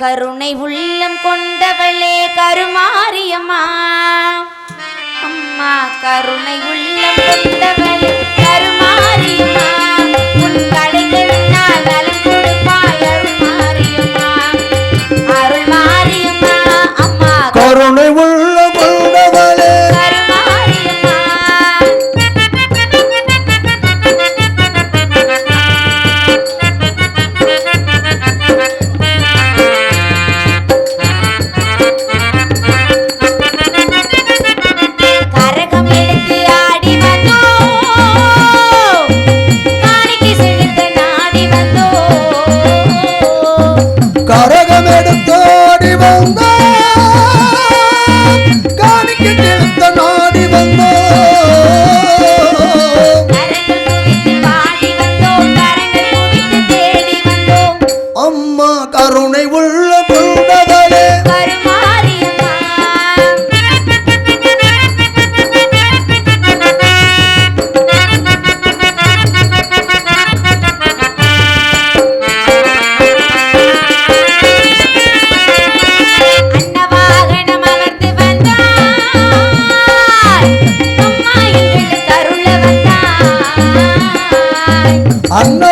கருணை உள்ளம் கொண்டவளே கருமாரியம்மா. அம்மா கருணை உள்ளம் கொண்டவளே Bye. 안나